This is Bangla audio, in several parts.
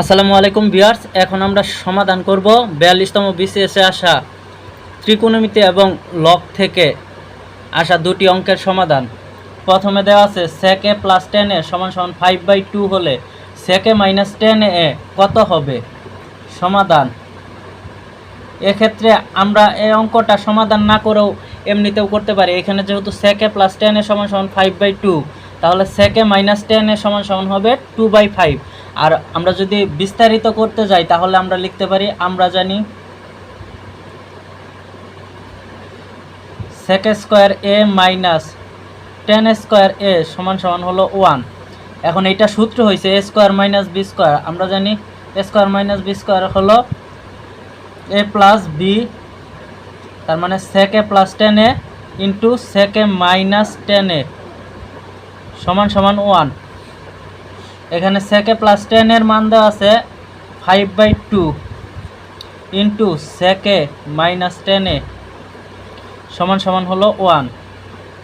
আসসালামু আলাইকুম বিয়ার্স এখন আমরা সমাধান করব বিয়াল্লিশতম বিসিএসে আসা ত্রিকোণমিতি এবং লক থেকে আসা দুটি অঙ্কের সমাধান। প্রথমে দেওয়া আছে সেকে প্লাস টেন এ সমান সমান ফাইভ বাই টু হলে সেকে মাইনাস টেন এ কত হবে? সমাধান। এক্ষেত্রে আমরা এই অঙ্কটা সমাধান না করেও এমনিতেও করতে পারি। এখানে যেহেতু সেকে প্লাস টেন এর সমান সমান ফাইভ বাই টু তাহলে সেকে মাইনাস টেন এর সমান সমান হবে টু বাই ফাইভ আর আমরা যদি বিস্তারিত করতে যাই, তাহলে আমরা লিখতে পারি, আমরা জানি sec square A minus tan square A সমান সমান হলো ওয়ান এখন এইটা সূত্র হয়েছে A square minus B square আমরা জানি A square minus B square হলো এ প্লাস বি তার মানে sec A plus tan A into sec A minus tan A সমান সমান ওয়ান এখানে সেকে প্লাস টেনের মান দেওয়া আছে five by two into sec A minus tan A সমান সমান হলো ওয়ান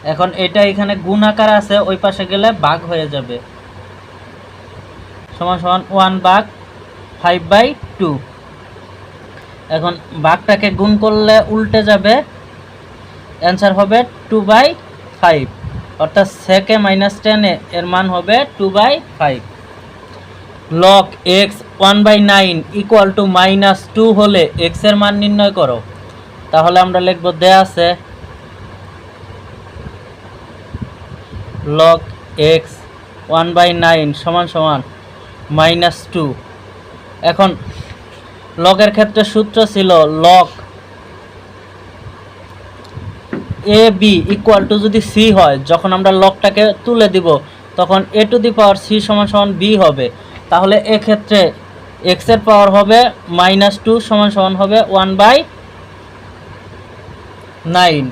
এখন এটা এখানে গুণ আকার আছে, ওই পাশে গেলে বাঘ হয়ে যাবে। সমান সমান ওয়ান বাঘ ফাইভ বাই টু এখন বাঘটাকে গুণ করলে উল্টে যাবে অ্যান্সার হবে টু বাই ফাইভ অর্থাৎ সেকে মাইনাস টেনে এর মান হবে two by five log x one by nine equal to minus two হলে এক্সের মান নির্ণয় করো। তাহলে আমরা লিখব দেয়া আছে log x one by nine সমান সমান মাইনাস টু এখন লগের ক্ষেত্রে সূত্র ছিল log A B equal to যদি সি হয়, যখন আমরা লকটাকে তুলে দিব, তখন এ টু দি পাওয়ার সি সমান সমান বি হবে। তাহলে এক্ষেত্রে এক্সের পাওয়ার হবে মাইনাস টু সমান সমান হবে ওয়ান বাই নাইন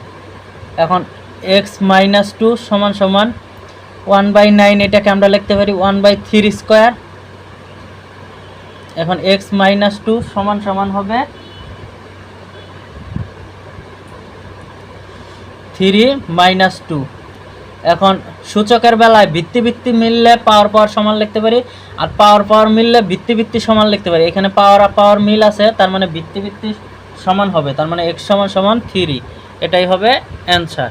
এখন এক্স মাইনাস টু সমান সমান ওয়ান বাই নাইন এটাকে আমরা লিখতে পারি ওয়ান বাই থ্রি স্কোয়ার এখন এক্স মাইনাস টু সমান সমান হবে থ্রি মাইনাস টু এখন সূচকের বেলায় ভিত্তি ভিত্তি মিললে পাওয়ার পাওয়ার সমান লিখতে পারি, আর পাওয়ার পাওয়ার মিললে ভিত্তি ভিত্তি সমান লিখতে পারি। এখানে পাওয়ার পাওয়ার মিল আছে, তার মানে ভিত্তি ভিত্তি সমান হবে, তার মানে এক্স সমান সমান থ্রি এটাই হবে অ্যান্সার